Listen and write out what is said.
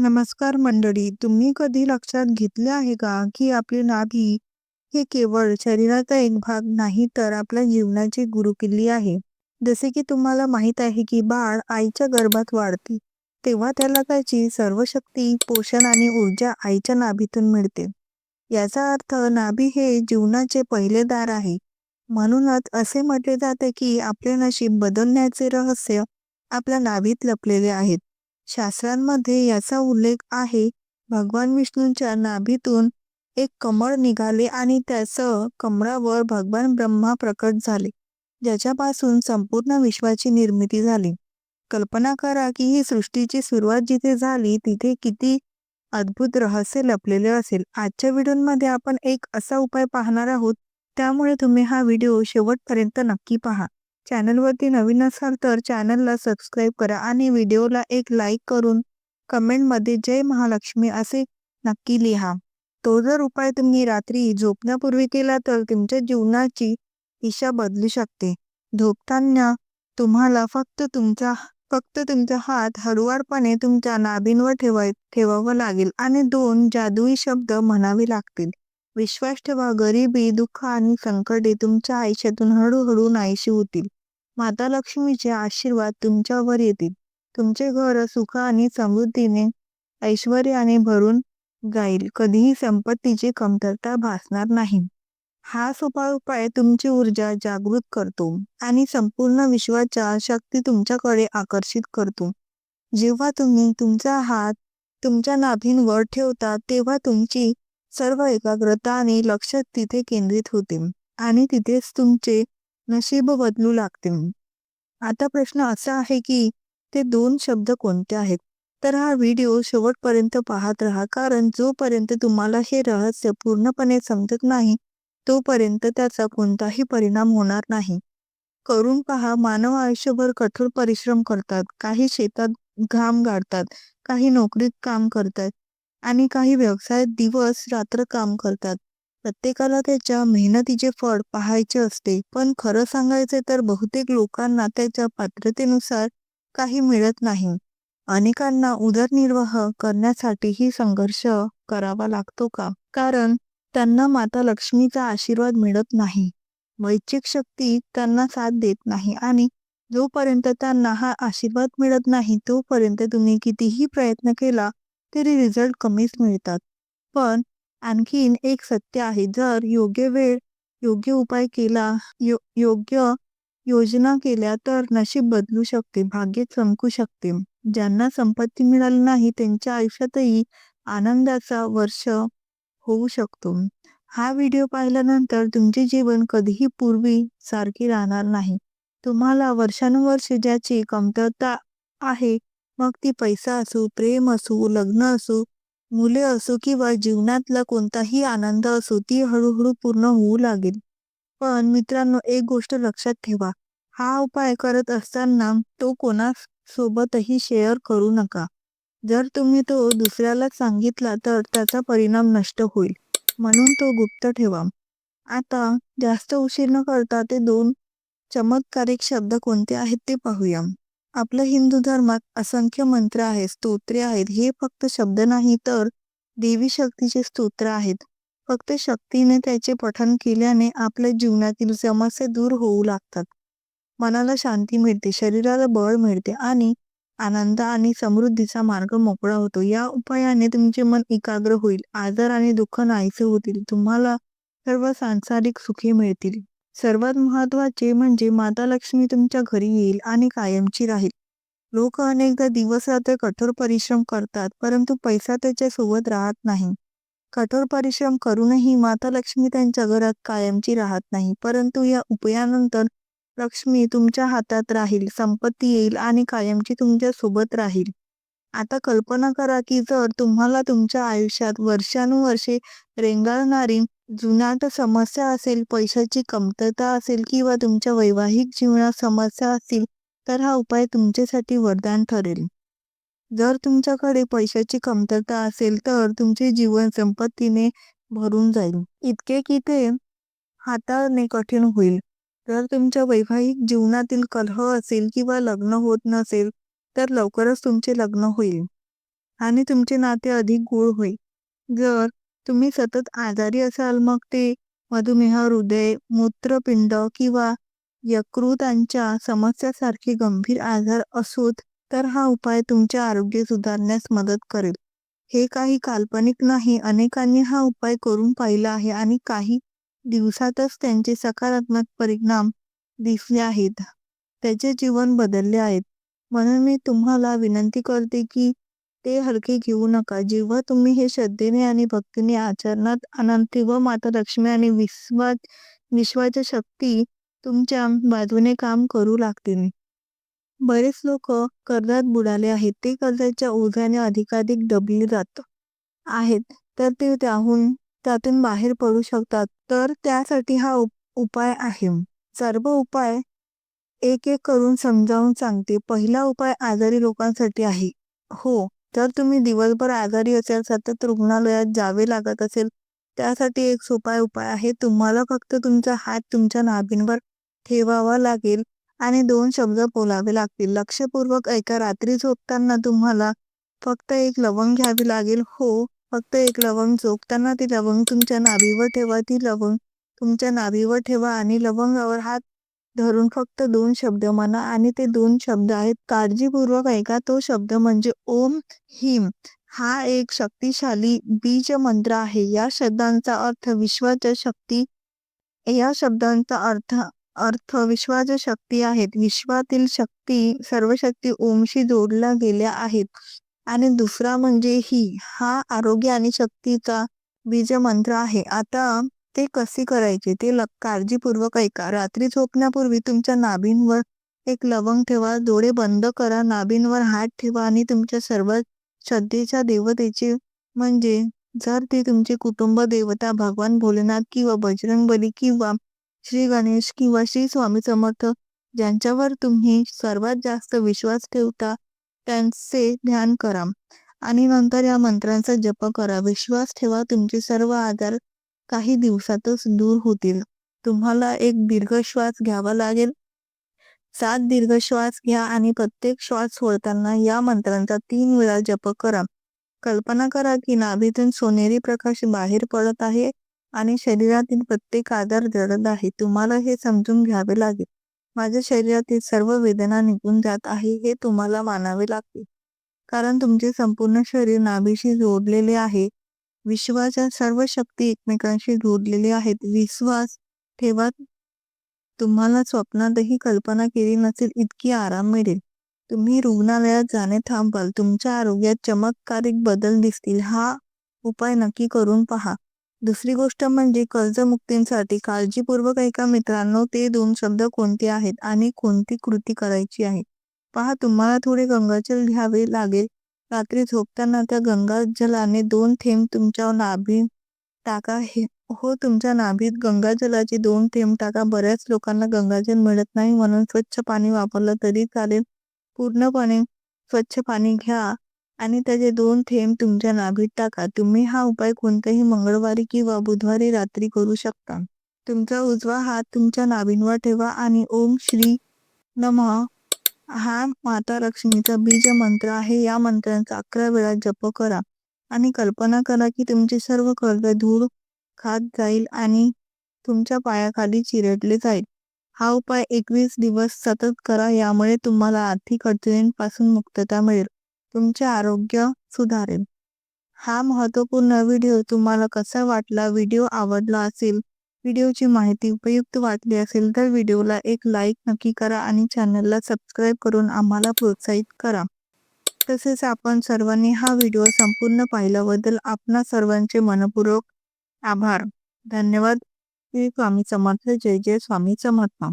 नमस्कार मंडळी. तुम्ही कधी लक्षात घेतले आहे का, की आपली नाभी हे केवळ शरीराचा एक भाग नाही तर आपल्या जीवनाची गुरुकिल्ली आहे. जसे की तुम्हाला माहीत आहे की बाळ आईच्या गर्भात वाढते, तेव्हा त्याला त्याची सर्व शक्ती, पोषण आणि ऊर्जा आईच्या नाभीतून मिळते. याचा अर्थ नाभी हे जीवनाचे पहिले दार आहे. म्हणूनच असे म्हटले जाते की आपले नशीब बदलण्याचे रहस्य आपल्या नाभीत लपलेले आहेत. शास्त्रांमध्ये याचा उल्लेख आहे. भगवान विष्णूंच्या नाभीतून एक कमळ निघाले आणि त्याचं कमळावर भगवान ब्रह्मा प्रकट झाले, ज्याच्यापासून संपूर्ण विश्वाची निर्मिती झाली. कल्पना करा की ही सृष्टीची सुरुवात जिथे झाली तिथे किती अद्भुत रहस्य लपलेले असेल. आजच्या व्हिडिओमध्ये आपण एक असा उपाय पाहणार आहोत, त्यामुळे तुम्ही हा व्हिडिओ शेवटपर्यंत नक्की पहा. चॅनलवरती नवीन असाल तर चॅनलला सबस्क्राईब करा आणि व्हिडिओला एक लाईक करून कमेंटमध्ये जय महालक्ष्मी असे नक्की लिहा. तो जर उपाय तुम्ही रात्री झोपण्यापूर्वी केला तर तुमच्या जीवनाची दिशा बदलू शकते. झोपताना तुम्हाला फक्त तुमचा फक्त तुमचा हात हळुवारपणे तुमच्या नाभींवर ठेवाय ठेवावा लागेल आणि दोन जादुई शब्द म्हणावे लागतील. विश्वास ठेवा, गरिबी, दुःख आणि संकटे तुमच्या आयुष्यातून हळूहळू नाहीशी होतील. माता लक्ष्मीचे आशीर्वाद तुमच्यावर येतील. तुमचे घर सुख आणि समृद्धीने, ऐश्वर्याने भरून जाईल. कधीही संपत्तीची कमतरता भासणार नाही. हा सोपा उपाय तुमची ऊर्जा जागृत करतो आणि संपूर्ण विश्वाच्या शक्ती तुमच्याकडे आकर्षित करतो. जेव्हा तुम्ही तुमचा हात तुमच्या नाभींवर ठेवता तेव्हा तुमची सर्व एकाग्रता आणि लक्ष तिथे केंद्रित होते आणि तिथेच तुमचे नशीब बदलू लागते. आता प्रश्न असा आहे की ते दोन शब्द कोणते आहेत? तर हा व्हिडिओ शेवटपर्यंत पाहत राहा कारण जोपर्यंत तुम्हाला हे रहस्य पूर्णपणे समजत नाही, तोपर्यंत त्याचा कोणताही परिणाम होणार नाही. करून पहा. मानव आयुष्यभर कठोर परिश्रम करतात. काही शेतात घाम गाळतात, काही नोकरीत काम करतात आणि काही व्यवसायात दिवस रात्र काम करतात. प्रत्येकाला त्याच्या मेहनतीचे फळ पाहायचे असते. पण खरं सांगायचे तर बहुतेक लोकांना त्याच्या पात्रतेनुसार काही मिळत नाही. अनेकांना उदरनिर्वाह करण्यासाठीही संघर्ष करावा लागतो का? कारण त्यांना माता लक्ष्मीचा आशीर्वाद मिळत नाही. वैचिक शक्ती त्यांना साथ देत नाही आणि जोपर्यंत त्यांना हा आशीर्वाद मिळत नाही तोपर्यंत तुम्ही कितीही प्रयत्न केला तरी रिझल्ट कमीच मिळतात. पण आणखीन एक सत्य आहे. जर योग्य वेळ, योग्य उपाय केला, यो योग्य योजना केल्या तर नशीब बदलू शकते, भाग्य चमकू शकते. ज्यांना संपत्ती मिळाली नाही त्यांच्या आयुष्यातही आनंदाचा वर्ष होऊ शकतो. हा व्हिडिओ पाहिल्यानंतर तुमचे जीवन कधीही पूर्वी सारखे राहणार नाही. तुम्हाला वर्षानुवर्षे ज्याची कमतरता आहे, मग ती पैसा असो, प्रेम असो, लग्न असो, मुले असो किंवा जीवनातला कोणताही आनंद असो, ती हळूहळू पूर्ण होऊ लागेल. पण मित्रांनो, एक गोष्ट लक्षात ठेवा. हा उपाय करत असताना तो कोणासोबतही शेअर करू नका. जर तुम्ही तो दुसऱ्याला सांगितला तर त्याचा परिणाम नष्ट होईल. म्हणून तो गुप्त ठेवा. आता जास्त उशीर न करता ते दोन चमत्कारिक शब्द कोणते आहेत ते पाहूया. आपल्या हिंदू धर्मात असंख्य मंत्र आहेत, स्तोत्रे आहेत. हे फक्त शब्द नाही तर देवी शक्तीचे स्तोत्र आहेत. फक्त शक्तीने त्याचे पठण केल्याने आपल्या जीवनातील समस्या दूर होऊ लागतात. मनाला शांती मिळते, शरीराला बळ मिळते आणि आनंद आणि समृद्धीचा मार्ग मोकळा होतो. या उपायाने तुमचे मन एकाग्र होईल, आजार आणि दुःख नाहीसे होतील. तुम्हाला सर्व सांसारिक सुखे मिळतील. सर्वात महत्त्वाचे म्हणजे माता लक्ष्मी तुमच्या घरी येईल आणि कायमची राहील. लोक अनेकदा दिवस-रात्र कठोर परिश्रम करतात, परंतु पैसा त्याच्या सोबत राहत नाही. कठोर परिश्रम करूनही माता लक्ष्मी त्यांच्या घरात कायमची राहत नाही. परंतु या उपायानंतर लक्ष्मी तुमच्या हातात राहील, संपत्ती येईल आणि कायमची तुमच्यासोबत राहील. आता कल्पना करा की जर तुम्हाला तुमच्या आयुष्यात वर्षानुवर्षे रेंगाळणारी जुनाट समस्या असेल, पैशाची कमतरता असेल किंवा तुमच्या वैवाहिक जीवनात समस्या असतील, तर हा उपाय तुमच्यासाठी वरदान ठरेल. जर तुमच्याकडे पैशाची कमतरता असेल तर तुमचे जीवन संपत्तीने भरून जाईल, इतके की ते हाताळणे कठीण होईल. जर तुमच्या वैवाहिक जीवनातील कलह असेल किंवा लग्न होत नसेल, तर लवकरच तुमचे लग्न होईल. आणि तुमचे नाते अधिक गोड होईल जर तुम्ही सतत आजारी असाल मग ते मधुमेह हृदय मूत्रपिंड किंवा यकृतांच्या समस्यासारखे गंभीर आजार असोत तर हा उपाय तुमचे आरोग्य सुधारण्यास मदत करेल. हे काही काल्पनिक नाही अनेकांनी हा उपाय करून पाहिला आहे आणि काही दिवसातच त्यांचे सकारात्मक परिणाम दिसले आहेत. त्याचे जीवन बदलले आहेत. म्हणून मी तुम्हाला विनंती करते की ते हलके घेऊ नका. जेव्हा तुम्ही हे श्रद्धेने आणि भक्तीने आचरणात आणाल तेव्हा माता लक्ष्मी आणि विश्वास विश्वाच्या शक्ती तुमच्या बाजूने काम करू लागतील. बरेच लोक कर्जात बुडाले आहेत. ते कर्जाच्या ओझ्याने अधिकाधिक दबले जात आहेत. तर ते त्याहून त्यातून बाहेर पडू शकतात. तर त्यासाठी हा उपाय आहे. सर्व उपाय एक एक करून समजावून सांगते. पहिला उपाय आजारी लोकांसाठी आहे. हो. जर तुम्ही दिवसभर आजारी असेल सतत रुग्णालयात जावे लागत असेल त्यासाठी एक सोपा उपाय आहे. तुम्हाला फक्त तुमचा हात तुमच्या नाभींवर ठेवावा लागेल आणि दोन शब्द बोलावे लागतील. लक्षपूर्वक ऐका. रात्री झोपताना तुम्हाला फक्त एक लवंग घ्यावी लागेल. हो फक्त एक लवंग. झोपताना ती लवंग तुमच्या नाभीवर ठेवा. ती लवंग तुमच्या नाभीवर ठेवा आणि लवंगावर हात धरून फक्त दोन शब्द म्हणा आणि ते दोन शब्द आहेत. काळजीपूर्वक ऐका. तो शब्द म्हणजे ओम हिम. हा एक शक्तिशाली बीज मंत्र आहे. या शब्दांचा अर्थ विश्वाच्या शक्ती या शब्दांचा अर्थ अर्थ विश्वाच्या शक्ती आहेत. विश्वातील शक्ती सर्व शक्ती ओमशी जोडल्या गेल्या आहेत. आणि दुसरा म्हणजे ही. हा आरोग्य आणि शक्तीचा बीज मंत्र आहे. आता ते कसे करायचे ते काळजीपूर्वक ऐका. रात्री झोपण्यापूर्वी तुमच्या नाभींवर एक लवंग ठेवा डोळे बंद करा नाभींवर हात ठेवा आणि तुमच्या सर्व श्रद्धेच्या देवतेचे म्हणजे जर ते तुमचे कुटुंब देवता भगवान भोलेनाथ किंवा बजरंग बली किंवा श्री गणेश किंवा श्री स्वामी समर्थ ज्यांच्यावर तुम्ही सर्वात जास्त विश्वास ठेवता त्यांचे ध्यान करा. आणि नंतर या मंत्रांचा जप करा. विश्वास ठेवा तुमचे सर्व आजार काही दिवसातच दूर होतील. तुम्हाला एक दीर्घ श्वास घ्यावा लागेल. सात दीर्घ श्वास घ्या आणि प्रत्येक श्वास सोडताना या मंत्रांचा तीन वेळा जप करा. कल्पना करा की नाभीतून सोनेरी प्रकाश बाहेर पडत आहे आणि शरीरातील प्रत्येक आजार जडत आहे. तुम्हाला हे समजून घ्यावे लागेल. माझ्या शरीरातील सर्व वेदना निघून जात आहे हे तुम्हाला मानावे लागते कारण तुमचे संपूर्ण शरीर नाभीशी जोडलेले आहे. विश्वाच्या सर्व शक्ती एकमेकांशी जोडलेले आहेत. विश्वास ठेवा तुम्हाला स्वप्नातही कल्पना केली नसेल इतकी आराम मिळेल. तुम्ही रुग्णालयात जाणे थांबवाल तुमच्या आरोग्यात चमत्कारिक बदल दिसतील. हा उपाय नक्की करून पहा. दुसरी गोष्ट म्हणजे कर्जमुक्तींसाठी काळजीपूर्वक ऐका मित्रांनो. ते दोन शब्द कोणते आहेत आणि कोणती कृती करायची आहे? पहा तुम्हाला थोडे गंगाजल घ्यावे लागेल. रात्री झोपताना त्या गंगाजलाने दोन थेंब तुमच्या नाभीत टाका. हे हो तुमच्या नाभीत गंगाजलाचे दोन थेंब टाका. बऱ्याच लोकांना गंगाजल मिळत नाही म्हणून स्वच्छ पाणी वापरलं तरी चालेल. पूर्णपणे स्वच्छ पाणी घ्या आणि त्याचे दोन थेंब तुमच्या नाभीत टाका. तुम्ही हा उपाय कोणत्याही मंगळवारी किंवा बुधवारी रात्री करू शकता. तुमचा उजवा हात तुमच्या नाभींवर ठेवा आणि ओम श्री नमः. हा माता लक्ष्मीचा बीज मंत्र आहे. या मंत्रांचा अकरा वेळा जप करा आणि कल्पना करा की तुमचे सर्व कर्ज धूळ खात जाईल आणि तुमच्या पायाखाली चिरडले जाईल. हा उपाय एकवीस दिवस सतत करा. यामुळे तुम्हाला आर्थिक अडचणींपासून मुक्तता मिळेल. तुमचे आरोग्य सुधारेल. हा महत्त्वपूर्ण व्हिडिओ तुम्हाला कसा वाटला? व्हिडिओ आवडला असेल व्हिडिओची माहिती उपयुक्त वाटली असेल तर व्हिडिओला एक लाईक नक्की करा आणि चॅनलला सबस्क्राईब करून आम्हाला प्रोत्साहित करा. तसेच आपण सर्वांनी हा व्हिडिओ संपूर्ण पाहिल्याबद्दल आपणा सर्वांचे मनपूर्वक आभार. धन्यवाद. स्वामी समर्थ. जय जय स्वामी समर्थ.